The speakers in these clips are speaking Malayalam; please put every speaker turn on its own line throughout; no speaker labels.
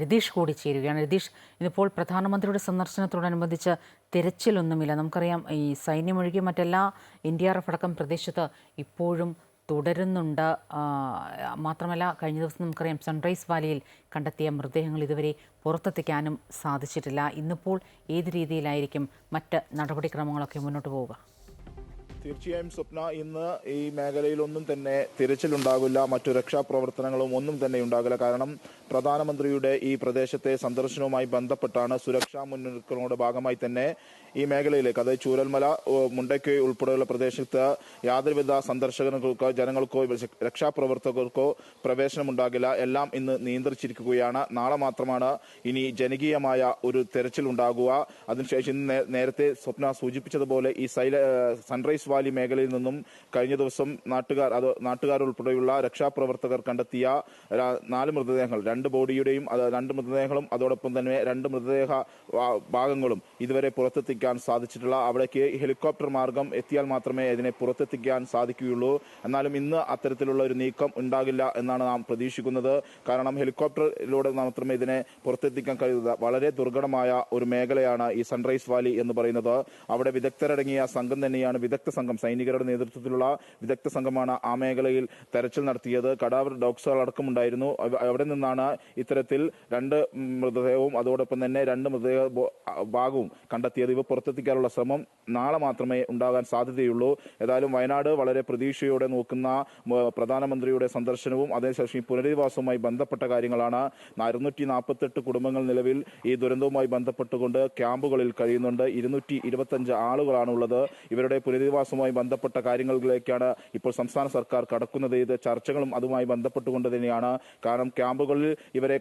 രതീഷ് കൂടി ചേരുകയാണ്. രതീഷ് ഇതിപ്പോൾ പ്രധാനമന്ത്രിയുടെ സന്ദർശനത്തോടനുബന്ധിച്ച് തിരച്ചിലൊന്നുമില്ല. നമുക്കറിയാം ഈ സൈന്യമൊഴികെ മറ്റെല്ലാ എൻ ഡി ആർ എഫ് അടക്കം പ്രദേശത്ത് ഇപ്പോഴും തുടരുന്നുണ്ട്. മാത്രമല്ല കഴിഞ്ഞ ദിവസം നമുക്കറിയാം സൺറൈസ് വാലിയിൽ കണ്ടെത്തിയ മൃതദേഹങ്ങൾ ഇതുവരെ പുറത്തെത്തിക്കാനും സാധിച്ചിട്ടില്ല. ഇന്നിപ്പോൾ ഏത് രീതിയിലായിരിക്കും മറ്റ് നടപടിക്രമങ്ങളൊക്കെ മുന്നോട്ട് പോവുക?
തീർച്ചയായും സ്വപ്ന ഇന്ന് ഈ മേഖലയിലൊന്നും തന്നെ തിരച്ചിലുണ്ടാകില്ല. മറ്റു രക്ഷാപ്രവർത്തനങ്ങളും ഒന്നും തന്നെ ഉണ്ടാകില്ല. കാരണം പ്രധാനമന്ത്രിയുടെ ഈ പ്രദേശത്തെ സന്ദർശനവുമായി ബന്ധപ്പെട്ടാണ് സുരക്ഷാ മുന്നൊരുക്കങ്ങളുടെ ഭാഗമായി തന്നെ ഈ മേഖലയിലേക്ക് അതായത് ചൂരൽമല മുണ്ടയ്ക്ക് ഉൾപ്പെടെയുള്ള പ്രദേശത്ത് യാതൊരുവിധ സന്ദർശകർക്കോ ജനങ്ങൾക്കോ രക്ഷാപ്രവർത്തകർക്കോ പ്രവേശനമുണ്ടാകില്ല. എല്ലാം ഇന്ന് നിയന്ത്രിച്ചിരിക്കുകയാണ്. നാളെ മാത്രമാണ് ഇനി ജനകീയമായ ഒരു തെരച്ചിൽ ഉണ്ടാകുക അതിനുശേഷം ഇന്ന് നേരത്തെ സ്വപ്ന സൂചിപ്പിച്ചതുപോലെ ഈ സൈല സൺറൈസ് മേഖലയിൽ നിന്നും കഴിഞ്ഞ ദിവസം നാട്ടുകാർ അത് നാട്ടുകാർ ഉൾപ്പെടെയുള്ള രക്ഷാപ്രവർത്തകർ കണ്ടെത്തിയ നാല് മൃതദേഹങ്ങൾ. രണ്ട് ബോഡിയുടെയും രണ്ട് മൃതദേഹങ്ങളും അതോടൊപ്പം തന്നെ രണ്ട് മൃതദേഹ ഭാഗങ്ങളും ഇതുവരെ പുറത്തെത്തിക്കാൻ സാധിച്ചിട്ടില്ല. അവിടേക്ക് ഹെലികോപ്റ്റർ മാർഗം എത്തിയാൽ മാത്രമേ ഇതിനെ പുറത്തെത്തിക്കാൻ സാധിക്കുകയുള്ളൂ. എന്നാലും ഇന്ന് അത്തരത്തിലുള്ള ഒരു നീക്കം ഉണ്ടാകില്ല എന്നാണ് നാം പ്രതീക്ഷിക്കുന്നത്. കാരണം ഹെലികോപ്റ്ററിലൂടെ മാത്രമേ ഇതിനെ പുറത്തെത്തിക്കാൻ കഴിയുന്നത്. വളരെ ദുർഘടമായ ഒരു മേഖലയാണ് ഈ സൺറൈസ് വാലി എന്ന് പറയുന്നത്. അവിടെ വിദഗ്ധരടങ്ങിയ സംഘം തന്നെയാണ് വിദഗ്ധ സംഘം സൈനികരുടെ നേതൃത്വത്തിലുള്ള വിദഗ്ധ സംഘമാണ് ആ മേഖലയിൽ തെരച്ചിൽ നടത്തിയത്. കടാവർ ഡോഗ്സുകൾ അടക്കമുണ്ടായിരുന്നു. അവ- അവിടെ നിന്നാണ് ഇത്തരത്തിൽ രണ്ട് മൃതദേഹവും അതോടൊപ്പം തന്നെ രണ്ട് മൃതദേഹ ഭാഗവും കണ്ടെത്തിയത്. ഇവ പുറത്തെത്തിക്കാനുള്ള ശ്രമം നാളെ മാത്രമേ ഉണ്ടാകാൻ സാധ്യതയുള്ളൂ. ഏതായാലും വയനാട് വളരെ പ്രതീക്ഷയോടെ നോക്കുന്ന പ്രധാനമന്ത്രിയുടെ സന്ദർശനവും അതേശേഷം പുനരധിവാസവുമായി ബന്ധപ്പെട്ട കാര്യങ്ങളാണ്. അറുന്നൂറ്റി നാൽപ്പത്തെട്ട് കുടുംബങ്ങൾ നിലവിൽ ഈ ദുരന്തവുമായി ബന്ധപ്പെട്ടുകൊണ്ട് ക്യാമ്പുകളിൽ കഴിയുന്നുണ്ട്. ഇരുന്നൂറ്റി ഇരുപത്തഞ്ച് ആളുകളാണുള്ളത്. ഇവരുടെ ഇവരുടെ പുനരധിവാസവുമായി ബന്ധപ്പെട്ട കാര്യങ്ങളിലേക്കാണ് ഇപ്പോൾ സംസ്ഥാന സർക്കാർ കടക്കുന്നത്. ഇത് ചർച്ചകളും അതുമായി ബന്ധപ്പെട്ടുകൊണ്ട് തന്നെയാണ്. കാരണം ക്യാമ്പുകളിൽ ഇവരെ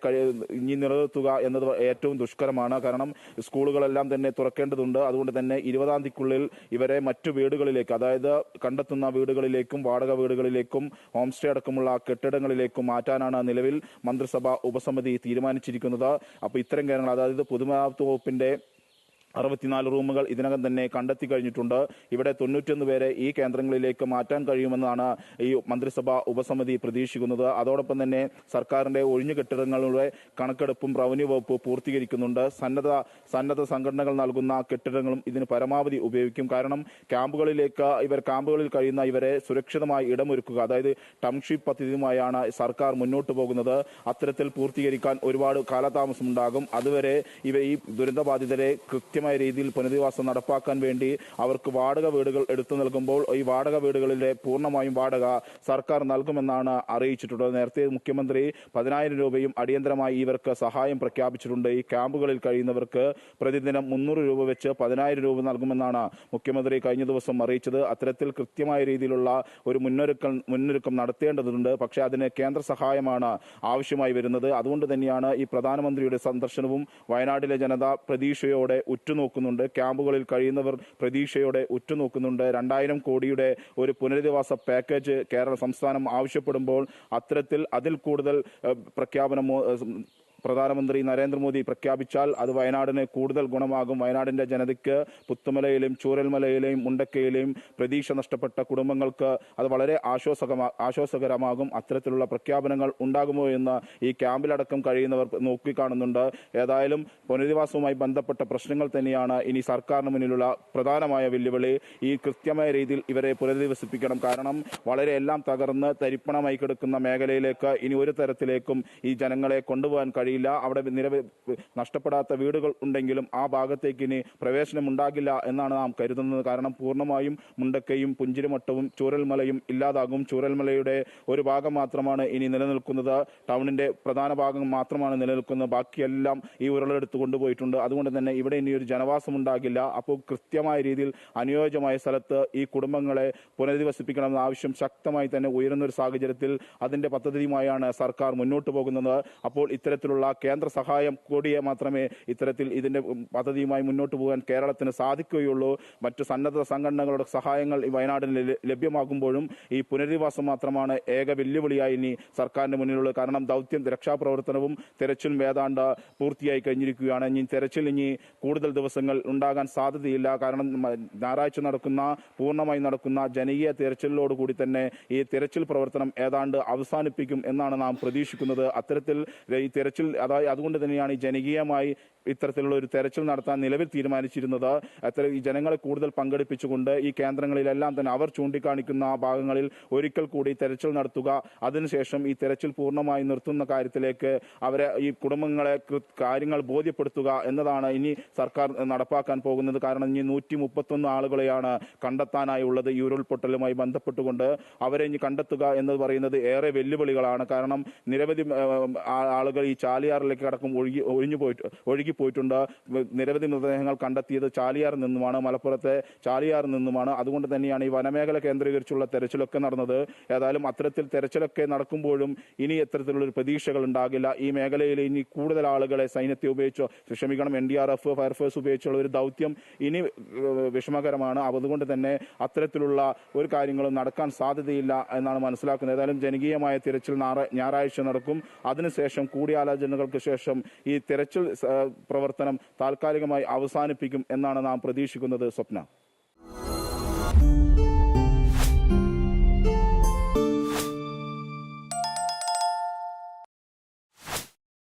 ഇനി നിലനിർത്തുക എന്നത് ഏറ്റവും ദുഷ്കരമാണ്. കാരണം സ്കൂളുകളെല്ലാം തന്നെ തുറക്കേണ്ടതുണ്ട്. അതുകൊണ്ട് തന്നെ ഇരുപതാം തീയതിക്കുള്ളിൽ ഇവരെ മറ്റു വീടുകളിലേക്ക് അതായത് കണ്ടെത്തുന്ന വീടുകളിലേക്കും വാടക വീടുകളിലേക്കും ഹോം സ്റ്റേ അടക്കമുള്ള കെട്ടിടങ്ങളിലേക്കും മാറ്റാനാണ് നിലവിൽ മന്ത്രിസഭ ഉപസമിതി തീരുമാനിച്ചിരിക്കുന്നത്. അപ്പോൾ ഇത്തരം കാര്യങ്ങൾ അതായത് പൊതുമരാമത്ത് വകുപ്പിന്റെ അറുപത്തിനാല് റൂമുകൾ ഇതിനകം തന്നെ കണ്ടെത്തി കഴിഞ്ഞിട്ടുണ്ട്. ഇവിടെ തൊണ്ണൂറ്റൊന്ന് പേരെ ഈ കേന്ദ്രങ്ങളിലേക്ക് മാറ്റാൻ കഴിയുമെന്നാണ് ഈ മന്ത്രിസഭാ ഉപസമിതി പ്രതീക്ഷിക്കുന്നത്. അതോടൊപ്പം തന്നെ സർക്കാരിന്റെ ഒഴിഞ്ഞു കെട്ടിടങ്ങളുടെ കണക്കെടുപ്പും റവന്യൂ വകുപ്പ് പൂർത്തീകരിക്കുന്നുണ്ട്. സന്നദ്ധ സന്നദ്ധ സംഘടനകൾ നൽകുന്ന കെട്ടിടങ്ങളും ഇതിന് പരമാവധി ഉപയോഗിക്കും. കാരണം ക്യാമ്പുകളിലേക്ക് ഇവർ ക്യാമ്പുകളിൽ കഴിയുന്ന ഇവരെ സുരക്ഷിതമായി ഇടമൊരുക്കുക അതായത് ടൗൺഷിപ്പ് പദ്ധതിയുമായാണ് സർക്കാർ മുന്നോട്ട് പോകുന്നത്. അത്തരത്തിൽ പൂർത്തീകരിക്കാൻ ഒരുപാട് കാലതാമസമുണ്ടാകും. അതുവരെ ഇവ ഈ ദുരന്തബാധിതരെ കൃത്യമായ രീതിയിൽ പുനരധിവാസം നടപ്പാക്കാൻ വേണ്ടി അവർക്ക് വാടക വീടുകൾ എടുത്തു നൽകുമ്പോൾ ഈ വാടക വീടുകളിലെ പൂർണമായും വാടക സർക്കാർ നൽകുമെന്നാണ് അറിയിച്ചിട്ടുള്ളത്. നേരത്തെ മുഖ്യമന്ത്രി പതിനായിരം രൂപയും അടിയന്തരമായി ഇവർക്ക് സഹായം പ്രഖ്യാപിച്ചിട്ടുണ്ട്. ഈ ക്യാമ്പുകളിൽ കഴിയുന്നവർക്ക് പ്രതിദിനം മുന്നൂറ് രൂപ വെച്ച് പതിനായിരം രൂപ നൽകുമെന്നാണ് മുഖ്യമന്ത്രി കഴിഞ്ഞ ദിവസം അറിയിച്ചത്. അത്തരത്തിൽ കൃത്യമായ രീതിയിലുള്ള ഒരു മുന്നൊരുക്കം മുന്നൊരുക്കം നടത്തേണ്ടതുണ്ട്. പക്ഷേ അതിന് കേന്ദ്ര സഹായമാണ് ആവശ്യമായി വരുന്നത്. അതുകൊണ്ട് തന്നെയാണ് ഈ പ്രധാനമന്ത്രിയുടെ സന്ദർശനവും വയനാട്ടിലെ ജനത പ്രതീക്ഷയോടെ ഉറ്റുനോക്കുന്നുണ്ട്. ക്യാമ്പുകളിൽ കഴിയുന്നവർ പ്രതീക്ഷയോടെ ഉറ്റുനോക്കുന്നുണ്ട്. രണ്ടായിരം കോടിയുടെ ഒരു പുനരധിവാസ പാക്കേജ് കേരള സംസ്ഥാനം ആവശ്യപ്പെടുമ്പോൾ അത്തരത്തിൽ അതിൽ കൂടുതൽ പ്രഖ്യാപനമോ പ്രധാനമന്ത്രി നരേന്ദ്രമോദി പ്രഖ്യാപിച്ചാൽ അത് വയനാടിന് കൂടുതൽ ഗുണമാകും. വയനാടിന്റെ ജനതയ്ക്ക് പുത്തുമലയിലെയും ചൂരൽമലയിലെയും മുണ്ടക്കയിലെയും പ്രതീക്ഷ നഷ്ടപ്പെട്ട കുടുംബങ്ങൾക്ക് അത് വളരെ ആശ്വാസകമാ ആശ്വാസകരമാകും. അത്തരത്തിലുള്ള പ്രഖ്യാപനങ്ങൾ ഉണ്ടാകുമോ എന്ന് ഈ ക്യാമ്പിലടക്കം കഴിയുന്നവർ നോക്കിക്കാണുന്നുണ്ട്. ഏതായാലും പുനരധിവാസവുമായി ബന്ധപ്പെട്ട പ്രശ്നങ്ങൾ തന്നെയാണ് ഇനി സർക്കാരിന് മുന്നിലുള്ള പ്രധാനമായ വെല്ലുവിളി. ഈ കൃത്യമായ രീതിയിൽ ഇവരെ പുനരധിവസിപ്പിക്കണം. കാരണം വളരെ എല്ലാം തകർന്ന് തരിപ്പണമായി കിടക്കുന്ന മേഖലയിലേക്ക് ഇനി ഒരു തരത്തിലേക്കും ഈ ജനങ്ങളെ കൊണ്ടുപോകാൻ കഴിയില്ല. അവിടെ നിരവധി നഷ്ടപ്പെടാത്ത വീടുകൾ ഉണ്ടെങ്കിലും ആ ഭാഗത്തേക്ക് ഇനി പ്രവേശനം ഉണ്ടാകില്ല എന്നാണ് നാം കരുതുന്നത്. കാരണം പൂർണമായും മുണ്ടക്കയും പുഞ്ചിരിമട്ടവും ചൂരൽമലയും ഇല്ലാതാകും. ചൂരൽമലയുടെ ഒരു ഭാഗം മാത്രമാണ് ഇനി നിലനിൽക്കുന്നത്. ടൗണിന്റെ പ്രധാന ഭാഗം മാത്രമാണ് നിലനിൽക്കുന്നത്. ബാക്കിയെല്ലാം ഈ ഉരുളെടുത്ത് കൊണ്ടുപോയിട്ടുണ്ട്. അതുകൊണ്ട് തന്നെ ഇവിടെ ഇനി ഒരു ജനവാസം ഉണ്ടാകില്ല. അപ്പോൾ കൃത്യമായ രീതിയിൽ അനുയോജ്യമായ സ്ഥലത്ത് ഈ കുടുംബങ്ങളെ പുനരധിവസിപ്പിക്കണമെന്ന ആവശ്യം ശക്തമായി തന്നെ ഉയരുന്ന ഒരു സാഹചര്യത്തിൽ അതിന്റെ പദ്ധതിയുമായാണ് സർക്കാർ മുന്നോട്ട് പോകുന്നത്. അപ്പോൾ ഇത്തരത്തിലുള്ള കേന്ദ്ര സഹായം കൂടിയേ മാത്രമേ ഇത്തരത്തിൽ ഇതിന്റെ പദ്ധതിയുമായി മുന്നോട്ട് പോകാൻ കേരളത്തിന് സാധിക്കുകയുള്ളൂ. മറ്റു സന്നദ്ധ സംഘടനകളുടെ സഹായങ്ങൾ ഈ വയനാടിന് ലഭ്യമാകുമ്പോഴും ഈ പുനരധിവാസം മാത്രമാണ് ഏക വെല്ലുവിളിയായി ഇനി സർക്കാരിന്റെ മുന്നിലുള്ളത്. കാരണം ദൗത്യം രക്ഷാപ്രവർത്തനവും തെരച്ചിലും ഏതാണ്ട് പൂർത്തിയായി കഴിഞ്ഞിരിക്കുകയാണ്. ഇനി തെരച്ചിൽ ഇനി കൂടുതൽ ദിവസങ്ങൾ ഉണ്ടാകാൻ സാധ്യതയില്ല. കാരണം ഞായറാഴ്ച നടക്കുന്ന പൂർണമായി നടക്കുന്ന ജനകീയ തെരച്ചിലോടുകൂടി തന്നെ ഈ തെരച്ചിൽ പ്രവർത്തനം ഏതാണ്ട് അവസാനിപ്പിക്കും എന്നാണ് നാം പ്രതീക്ഷിക്കുന്നത്. അത്തരത്തിൽ ഈ തെരച്ചിൽ അതായത് അതുകൊണ്ട് തന്നെയാണ് ജനകീയമായി ഇത്തരത്തിലുള്ള ഒരു തെരച്ചിൽ നടത്താൻ നിലവിൽ തീരുമാനിച്ചിരുന്നത്. അത്ര ഈ ജനങ്ങളെ കൂടുതൽ പങ്കെടുപ്പിച്ചുകൊണ്ട് ഈ കേന്ദ്രങ്ങളിലെല്ലാം തന്നെ അവർ ചൂണ്ടിക്കാണിക്കുന്ന ഭാഗങ്ങളിൽ ഒരിക്കൽ കൂടി തെരച്ചിൽ നടത്തുക. അതിനുശേഷം ഈ തെരച്ചിൽ പൂർണമായി നിർത്തുന്ന കാര്യത്തിലേക്ക് അവരെ ഈ കുടുംബങ്ങളെ കാര്യങ്ങൾ ബോധ്യപ്പെടുത്തുക എന്നതാണ് ഇനി സർക്കാർ നടപ്പാക്കാൻ പോകുന്നത്. കാരണം ഇനി നൂറ്റി മുപ്പത്തൊന്ന് ആളുകളെയാണ് കണ്ടെത്താനായി ഉള്ളത് ഈ ഉരുൾപൊട്ടലുമായി ബന്ധപ്പെട്ടുകൊണ്ട്. അവരെ ഇനി കണ്ടെത്തുക എന്ന് പറയുന്നത് ഏറെ വെല്ലുവിളികളാണ്. കാരണം നിരവധി ആളുകൾ ഈ ചാലിയാറിലേക്ക് അടക്കം ഒഴുകി ഒഴിഞ്ഞു പോയിട്ട് ഒഴുകി പോയിട്ടുണ്ട്. നിരവധി മൃതദേഹങ്ങൾ കണ്ടെത്തിയത് ചാലിയാറിൽ നിന്നുമാണ്. മലപ്പുറത്തെ ചാലിയാറിൽ നിന്നുമാണ്. അതുകൊണ്ട് തന്നെയാണ് ഈ വനമേഖല കേന്ദ്രീകരിച്ചുള്ള തെരച്ചിലൊക്കെ നടന്നത്. ഏതായാലും അത്തരത്തിൽ തെരച്ചിലൊക്കെ നടക്കുമ്പോഴും ഇനി ഇത്തരത്തിലുള്ള ഒരു പ്രതീക്ഷകൾ ഉണ്ടാകില്ല. ഈ മേഖലയിൽ ഇനി കൂടുതൽ ആളുകളെ സൈന്യത്തെ ഉപയോഗിച്ചോ ക്ഷമിക്കണം N D R F fire force ഉപയോഗിച്ചുള്ള ഒരു ദൗത്യം ഇനി വിഷമകരമാണ്. അതുകൊണ്ട് തന്നെ അത്തരത്തിലുള്ള ഒരു കാര്യങ്ങളും നടക്കാൻ സാധ്യതയില്ല എന്നാണ് മനസ്സിലാക്കുന്നത്. ഏതായാലും ജനകീയമായ തിരച്ചിൽ ഞായറ- ഞായറാഴ്ച നടക്കും. അതിനുശേഷം കൂടിയാലോചനകൾക്ക് ശേഷം ഈ തിരച്ചിൽ പ്രവർത്തനം താൽക്കാലികമായി അവസാനിപ്പിക്കും എന്നാണ് നാം പ്രതീക്ഷിക്കുന്നത് സ്വപ്ന.